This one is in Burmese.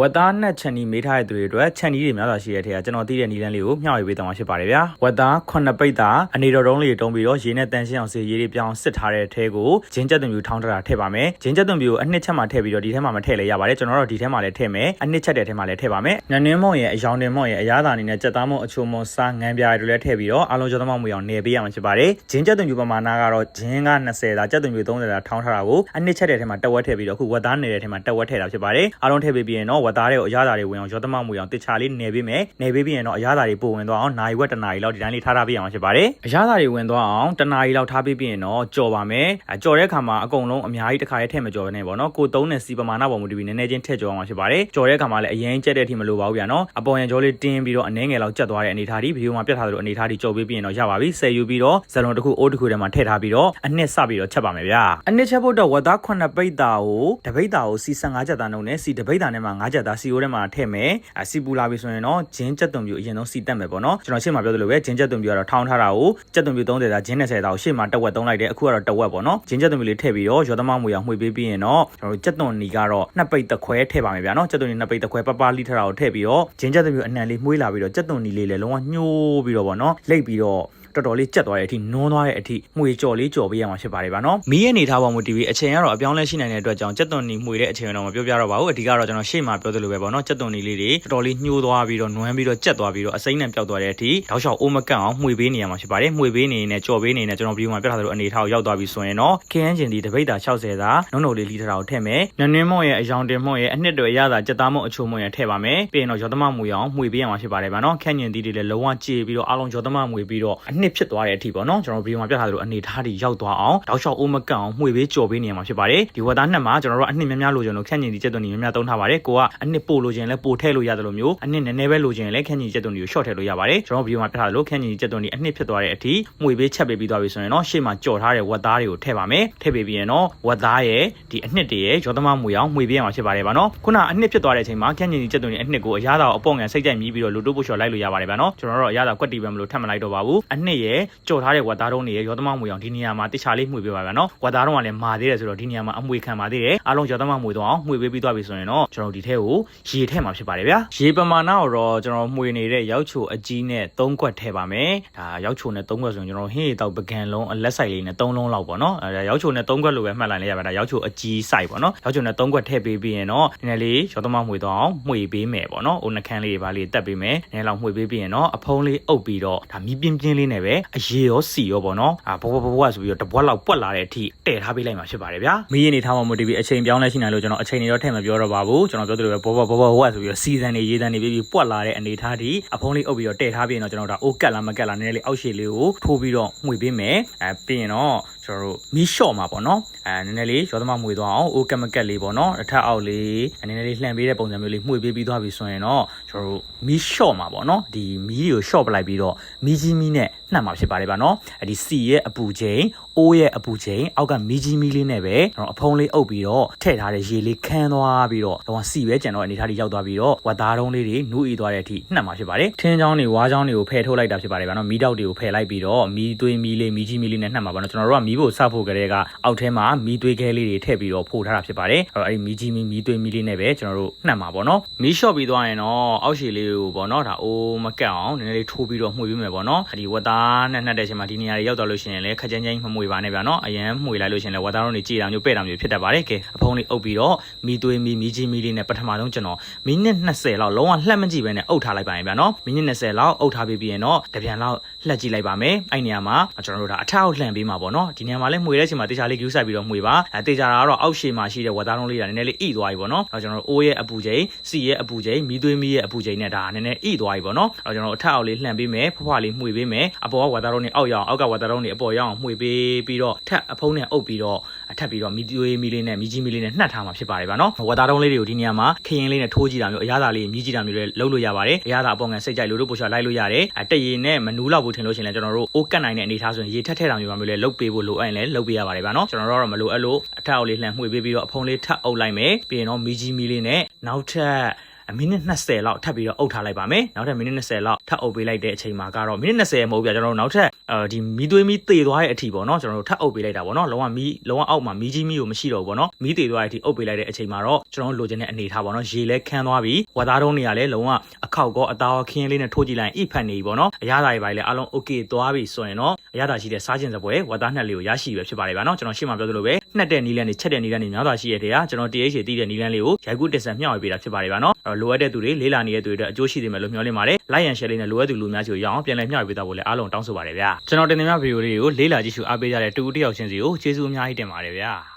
ဝက်သားနဲ့ချန်နီမေးထားတဲ့သူတွေအတွက်ချန်နီတွေများစွာရှိတဲ့ထဲကကျွန်တော်သိတဲ့နီလန်းလေးကိုမျှဝေပေးသွားမှာဖြစ်ပါတယ်ဗျာဝက်သား9ပိတ်သားအနေတော်တုံးလေးတုံးပြီးတော့ရေနဲ့တန်ရှင်းအောင်စေရေးလေးပြောင်းစစ်ထားတဲ့ထဲကိုဂျင်းချက်သွန်ပြူထောင်းထားတာထည့်ပါမယ်ဂျင်းချက်သွန်ပြူကိုအနှစ်ချက်မှထည့်ပြီးတော့ဒီထဲမှာမထည့်လဲရပါတယ်ကျွန်တော်တို့ဒီထဲမှာလည်းထည့်မယ်အနှစ်ချက်တဲ့ထဲမှာလည်းထည့်ပါမယ်နန်းနင်းမုံရဲ့အယောင်တင်မုံရဲ့အရားသာအနေနဲ့ကြက်သားမုံအချိုမုံစားငန်းပြားတွေလည်းထည့်ပြီးတော့အားလုံးကြောသမမွေအောင်နေပေးရမှာဖြစ်ပါတယ်ဂျင်းချက်သွန်ပြူပမာဏကတော့ဂျင်းက20သားချက်သွန်ပြူ30သားထောင်းထားတာကိုအနှစ်ချက်တဲ့ထဲမှာတက်ဝက်ထည့်ပြီးတော့အခုဝက်သားနေတဲ့ထဲမှာတက်ဝက်ထည့်တာဖြစ်ပါတယ်အားလုံးထည့်ပေးပြီးရင်တော့ဝက်သားတွေကိုအရားသာတွေဝင်အောင်ရောသမမွေအောင်တစ်ချာလေးနေပေးမယ်နေပေးပြီးရင်တော့အရားသာတွေပို့ဝင်သွားအောင်နိုင်ဝက်တနာရီလောက်ဒီတိုင်းလေးထားထားပေးရမှာဖြစ်ပါတယ်အရားသာတွေဝင်သွားအောင်တနာရီလောက်ထားပေးပြီးရင်တော့ကြော်ပါမယ်အကြော်တဲ့အခါမှာအကုန်လုံးအများကြီးတစ်ခါရဲထည့်မကြော်ဘဲနဲ့ပေါ့နော်ကိုသုံးတဲ့စီပမာဏပေါ်မူတည်ပြီးနည်းနည်းချင်းထည့်ကြော်အောင်မှာဖြစ်ပါတယ်ကြော်တဲ့အခါမှာလည်းအရင်ကျက်တဲ့အထိမလိုပါဘူးဗျာနော်အပေါ်ရန်ကြောလေးတင်းပြီးတော့အနှဲငယ်လောက်ကျက်သွားတဲ့အနေထားဒီဗီဒီယိုမှာပြတ်ထားသလိုအနေထားဒီကြော်ပေးပြီးရင်တော့ရပါပြီဆယ်ယူပြီးတော့ဇလွန်တစ်ခုအိုးတစ်ခုထဲမှာထည့်ထားပြီးတော့အနှစ်စပြီးတော့ချက်ပါမယ်ဗျာအနှစ်ချက်ဖို့တော့ဝတ်သား9ပိတ်တာကိုတပိတ်တာကိုစီ15ချက်သားနှုံနဲ့စီတပိတ်တာနဲ့မှ9ချက်သားစီအိုးထဲမှာထည့်မယ်အစီပူလာပြီဆိုရင်တော့ဂျင်းချက်သွန်ပြူအရင်ဆုံးစီတက်မယ်ပေါ့နော်ကျွန်တော်ရှေ့မှာပြောသလိုပဲဂျင်းချက်သွန်ပြူကတော့ထောင်းထားတာကိုချက်သွန်ပြူ30သားဂျင်း20သားကိုရှေ့မှာတက်ဝက်သုံးလိုက်တယ်အခုကတော့တက်ဝက်ပေါ့နော်ဂျင်းချက်သွန်ပြူလေးထည့်ပြီးတော့ရောသမမွေအောင်မှွေပေးပြီးရင်တော့ကျွန်တော်တို့ချက်သွန်နီကတော့နှစ်ပိတ်တစ်ခွဲထည့်ပါမယ်ဗျာနော်ချက်သွန်နီနှစ်ပိတ်တစ်ခွဲပပလိထတာကိုထည့်ပြီးတော့ဂျင်းချက်သွန်ပြူအနှံလေးမှွေးလာပြီးတော့ချက်သွန်နီလေးလည်းလုံးဝညှိုးပြီးတော့ပေါ့နော်လိတ်ပြီးတော့ တော်တော်လေးကြက်သွားတဲ့အထိနွန်းသွားတဲ့အထိမှွေကြော်လေးကြော်ပေးရမှာဖြစ်ပါတယ်ဗျာနော်မီးရဲ့နေထားပေါ်မူတည်ပြီးအချိန်ကတော့အပြောင်းလဲရှိနိုင်တဲ့အတွက်ကြောင့်ကြက်သွန်နီမှွေတဲ့အချိန်တော့မပြောပြတော့ပါဘူးအဓိကတော့ကျွန်တော်ရှေ့မှာပြောသလိုပဲပေါ့နော်ကြက်သွန်နီလေးတွေတော်တော်လေးညှိုးသွားပြီးတော့နွမ်းပြီးတော့ကြက်သွားပြီးတော့အစိမ့်နဲ့ပျောက်သွားတဲ့အထိတောက်လျှောက်အိုးမကန့်အောင်မှွေပေးနေရမှာဖြစ်ပါတယ်မှွေပေးနေနေကြော်ပေးနေနေကျွန်တော်ဗီဒီယိုမှာပြထားသလိုအနေထားကိုရောက်သွားပြီဆိုရင်တော့ခင်းကျင်ဒီတပိတ်တာ60သာနုံနုံလေးလီထတာကိုထည့်မယ်နွန်းနွင်းမွန်ရဲ့အယောင်တင်မွန်ရဲ့အနှစ်တွေရတာကြက်သားမွန်အချိုမွန်ရဲ့ထည့်ပါမယ်ပြီးရင်တော့ရောသမမွေအောင်မှွေပေးရမှာဖြစ်ပါတယ်ဗျာနော်ခန့်ကျင်ဒီတွေလည်းလုံးဝကြေပြီးတော့အားလုံးရောသမမွေပြီးတော့အနှစ်ဖြစ်သွားတဲ့အထိပေါ့နော်ကျွန်တော်ဗီဒီယိုမှာပြထားသလိုအနေထားတွေရောက်သွားအောင်တောက်လျှောက်အိုးမကန့်အောင်မှွေပေးကြော်ပေးနေရမှာဖြစ်ပါတယ်ဒီဝက်သားနှစ်မှာကျွန်တော်တို့အနှစ်များများလိုချင်လို့ခန့်ကျင်ဒီကြက်သွန်ကြီးများများသုံးထားပါတယ်ကိုကအနှစ်ပို့လိုချင်လဲပို့ထည့်လို့ရတယ်လို့မျိုးအနှစ်နည်းနည်းပဲလိုချင်လဲခန့်ကျင်ကြက်သွန်ကြီးကို short ထည့်လို့ရပါတယ်ကျွန်တော်ဗီဒီယိုမှာပြထားသလိုခန့်ကျင်ကြက်သွန်ကြီးအနှစ်ဖြစ်သွားတဲ့အထိမှွေပေးချက်ပေးပြီးသွားပြီဆိုရင်တော့ရှေ့မှာကြော်ထားတဲ့ဝက်သားတွေကိုထည့်ပါမယ်ထည့်ပေးပြီးရင်တော့ဝက်သားရဲ့ဒီအနှစ်တွေရဲ့ရောသမမွေအောင်မှွေပေးရမှာဖြစ်ပါတယ်ဗျာနော်ခုနအနှစ်ဖြစ်သွားတဲ့အချိန်မှာခန့်ကျင်ကြီးကြက်သွန်ကြီးအနှစ်ကိုအရသာကိုအပေါ့ငံစိတ်ကြိုက်မြည်ပြီးတော့လူတို့ပို့ချော်လိုက်လို့ရပါတယ်ဗျာနော်ကျွန်တော်တို့အရသာကွက်တီပဲမလို့ထပ်မလိုက်တော့ပါဘူးအနှစ်ရဲ့ကြော်ထားတဲ့ဝက်သားတုံးတွေရဲ့ရောသမမွေအောင်ဒီနေရာမှာတခြားလေးမှွေပေးပါဗျာနော်ဝက်သားတုံးကလည်းမာသေးတယ်ဆိုတော့ဒီနေရာမှာအမွေခံပါသေးတယ်အားလုံးရောသမမွေတော့အောင်မှွေပေးပြီးသွားပြီဆိုရင်တော့ကျွန်တော်ဒီထဲကိုရေထဲမှာဖြစ်ပါတယ်ဗျာရေပမာဏကိုတော့ကျွန်တော်မှွေနေတဲ့ရောက်ချိုအကြီးနဲ့၃ခွက်ထည့်ပါမယ်ဒါရောက်ချိုနဲ့၃ခွက်ဆိုရင်ကျွန်တော်ဟင်းရီတောက်ပကံလုံးအလက်ဆိုင်လေးနဲ့၃လုံးလောက်ပေါ့နော်အဲရောက်ချိုနဲ့၃ခွက်လိုပဲမှတ်လိုက်လိုက်ရပါဒါရောက်ချိုအကြီးစိုက်ပေါ့နော်ရောက်ချိုနဲ့၃ခွက်ထည့်ပေးပြီးရင်တော့နည်းနည်းလေးရောသမမှွေတော့အောင်မှွေပေးမယ်ပေါ့နော်အိုနှခမ်းလေးတွေပါလေးတက်ပေးမယ်နည်းနည်းလောက်မှွေပေးပြီးရင်တော့အဖုံးလေးအုပ်ပြီးတော့ဒါမီးပြင်းပြင်းလေးနဲ့ပဲအရေရောစီရောပေါ့နော်အာဘဘဘဘဆိုပြီးတော့တပွက်လောက်ပွက်လာတဲ့အထိတဲ့ထားပေးလိုက်မှာဖြစ်ပါတယ်ဗျာမီးရနေထားမှမို့ဒီပြီးအချိန်ပြောင်းလဲရှိနိုင်လို့ကျွန်တော်အချိန်တွေတော့ထည့်မပြောတော့ပါဘူးကျွန်တော်ပြောသလိုပဲဘောဘောဘောဘောဆိုပြီးတော့စီဇန်တွေရေးတန်းတွေပြီးပြီးပွက်လာတဲ့အနေထားဒီအဖုံးလေးအုပ်ပြီးတော့တဲ့ထားပြီးရင်တော့ကျွန်တော်ဒါအိုးကက်လားမကက်လားနည်းနည်းလေးအောက်ရှည်လေးကိုထိုးပြီးတော့မှွေပေးမယ်အဲပြီးရင်တော့ကျွန်တော်တို့မီးလျှော့မှာပေါ့နော်အဲနည်းနည်းလေးရောသမမှွေသွားအောင်အိုးကက်မကက်လေးပေါ့နော်အထက်အောက်လေးနည်းနည်းလေးလှန်ပေးတဲ့ပုံစံမျိုးလေးမှွေပေးပြီးသွားပြီဆိုရင်တော့ကျွန်တော်တို့မီးလျှော့မှာပေါ့နော်ဒီမီးကိုလျှော့ပလိုက်ပြီးတော့မီးကြီးမီးနဲ့ နှံ့မှာဖြစ်ပါတယ်ဗျာနော်အဲဒီစီရဲ့အပူချိန်အိုးရဲ့အပူချိန်အောက်ကမီးကြီးမီးလေးနဲ့ပဲကျွန်တော်အဖုံးလေးအုပ်ပြီးတော့ထည့်ထားတဲ့ရေလေးခန်းသွားပြီးတော့တော့စီပဲကြံတော့အနေထားတွေရောက်သွားပြီးတော့ဝတ်သားတုံးလေးတွေနူးဤသွားတဲ့အထိနှံ့မှာဖြစ်ပါတယ်ထင်းချောင်းတွေဝါးချောင်းတွေကိုဖယ်ထုတ်လိုက်တာဖြစ်ပါတယ်ဗျာနော်မီးတောက်တွေကိုဖယ်လိုက်ပြီးတော့မီးသွေးမီးလေးမီးကြီးမီးလေးနဲ့နှံ့မှာပါနော်ကျွန်တော်တို့ကမီးဖို့စဖို့ကလေးကအောက်ထဲမှာမီးသွေးခဲလေးတွေထည့်ပြီးတော့ဖို့ထားတာဖြစ်ပါတယ်အဲ့တော့အဲ့ဒီမီးကြီးမီးမီးသွေးမီးလေးနဲ့ပဲကျွန်တော်တို့နှံ့မှာပေါ့နော်မီးလျှော့ပြီးသွားရင်တော့အောက်ရှည်လေးကိုပေါ့နော်ဒါအိုးမကတ်အောင်နည်းနည်းလေးထိုးပြီးတော့မှွေပေးမယ်ပေါ့နော်ဒီဝတ်သားနဲ့နှက်တဲ့အချိန်မှာဒီနေရာတွေရောက်သွားလို့ရှိရင်လည်းခက်ချမ်းချမ်းမမှွေပါနဲ့ဗျာနော်အရင်မှွေလိုက်လို့ရှိရင်လည်းဝတ်သားတို့နေကြည်တာမျိုးပဲ့တာမျိုးဖြစ်တတ်ပါတယ်ကဲအဖုံးလေးအုပ်ပြီးတော့မီးသွေးမီးမီးကြီးမီးလေးနဲ့ပထမဆုံးကျွန်တော်မိနစ်20လောက်လုံးဝလှက်မကြည့်ပဲနဲ့အုပ်ထားလိုက်ပါရင်ဗျာနော်မိနစ်20လောက်အုပ်ထားပြီးပြီးရင်တော့တပြန်လောက်လှက်ကြည့်လိုက်ပါမယ်အဲ့နေရာမှာကျွန်တော်တို့ဒါအထက်အောက်လှန်ပေးမှာပေါ့နော်ဒီနေရာမှာလည်းမှွေတဲ့အချိန်မှာတေချာလေးကျူးဆိုင်ပြီးတော့မှွေပါအဲတေချာတာကတော့အောက်ရှေ့မှာရှိတဲ့ဝတ်သားလုံးလေးကနည်းနည်းလေးဣသွားပြီပေါ့နော်အဲကျွန်တော်တို့အိုးရဲ့အပူချိန်စီရဲ့အပူချိန်မီးသွေးမီးရဲ့အပူချိန်နဲ့ဒါနည်းနည်းဣသွားပြီပေါ့နော်အဲကျွန်တော်တို့အထက်အောက်လေးလှန်ပေးမယ်ဖွားဖွားလေးမှွေပေးမယ်အပေါ်ကဝတ်သားလုံးတွေအောက်ရောက်အောက်ကဝတ်သားလုံးတွေအပေါ်ရောက်အောင်မှွေပေးပြီးတော့ထက်အဖုံးနဲ့အုပ်ပြီးတော့အထက်ပြီးတော့မီးသွေးမီးလေးနဲ့မီးကြီးမီးလေးနဲ့နှက်ထားမှာဖြစ်ပါတယ်ဗျာနော်ဝတ်သားတုံးလေးတွေကိုဒီနေရာမှာခရင်လေးနဲ့ထိုးကြည့်တာမျိုးအရသာလေးမြည်ကြည့်တာမျိုးလည်းလုပ်လို့ရပါတယ်အရသာအပေါ်ငံစိတ်ကြိုက်လို့တို့ပို့ချလိုက်လို့ရတယ်အတရေနဲ့မနူးလောက်ဘူးထင်လို့ရှိရင်လည်းကျွန်တော်တို့အိုးကတ်နိုင်တဲ့အနေထားဆိုရင်ရေထက်ထဲတောင်မျိုးမျိုးလည်းလုပ်ပေးဖို့လိုအပ်ရင်လည်းလုပ်ပေးရပါတယ်ဗျာနော်ကျွန်တော်တို့ကတော့မလိုအပ်လို့အထက်အောက်လေးလှန်မှွေပေးပြီးတော့အဖုံးလေးထပ်အုပ်လိုက်မယ်ပြီးရင်တော့မီးကြီးမီးလေးနဲ့နောက်ထပ်အ မိနစ်20လောက်ထပ်ပြီးတော့အုပ်ထားလိုက်ပါမယ်နောက်ထပ်မိနစ်20လောက်ထပ်အုပ်ပေးလိုက်တဲ့အချိန်မှာကတော့မိနစ်20မဟုတ်ပြကျွန်တော်တို့နောက်ထပ်အဲဒီမီးသွေးမီးသေသွားတဲ့အထိပေါ့နော်ကျွန်တော်တို့ထပ်အုပ်ပေးလိုက်တာပေါ့နော်လုံးဝမီးလုံးဝအောက်မှာမီးကြီးမီးကိုမရှိတော့ဘူးပေါ့နော်မီးသေသွားတဲ့အထိအုပ်ပေးလိုက်တဲ့အချိန်မှာတော့ကျွန်တော်တို့လိုချင်တဲ့အနေထားပေါ့နော်ရေလဲခန်းသွားပြီဝါသားတုံးတွေကလည်းလုံးဝအခောက်ကောအသားရောခင်းလေးနဲ့ထိုးကြည့်လိုက်ရင်အိဖတ်နေပြီပေါ့နော်အရသာတွေပါလေအားလုံး okay သွားပြီဆိုရင်တော့အရသာရှိတဲ့စားခြင်းစပွဲဝါသားနှက်လေးကိုရရှိပဲဖြစ်ပါတယ်ဗျာနော်ကျွန်တော်ရှေ့မှာပြောသလိုပဲ နှက်တဲ့နီးလန်းနေချက်တဲ့နီးလန်းနေများစွာရှိရတဲ့ဟာကျွန်တော် TH တည်တဲ့နီးလန်းလေးကိုရိုက်ကူးတင်ဆက်မျှဝေပေးတာဖြစ်ပါတယ်ဗျာနော်အဲ့တော့လိုအပ်တဲ့သူတွေလေးလာနေတဲ့သူတွေအတွက်အကျိုးရှိတယ်မယ်လို့မျှော်လင့်ပါတယ် like and share လေးနဲ့လိုအပ်သူလူများချိုရအောင်ပြန်လည်မျှဝေပေးတာဖို့လည်းအားလုံးတောင်းဆိုပါတယ်ဗျာကျွန်တော်တင်နေမြဗီဒီယိုလေးကိုလေးလာကြည့်ရှုအားပေးကြတဲ့တူတူတယောက်ချင်းစီကိုကျေးဇူးအများကြီးတင်ပါတယ်ဗျာ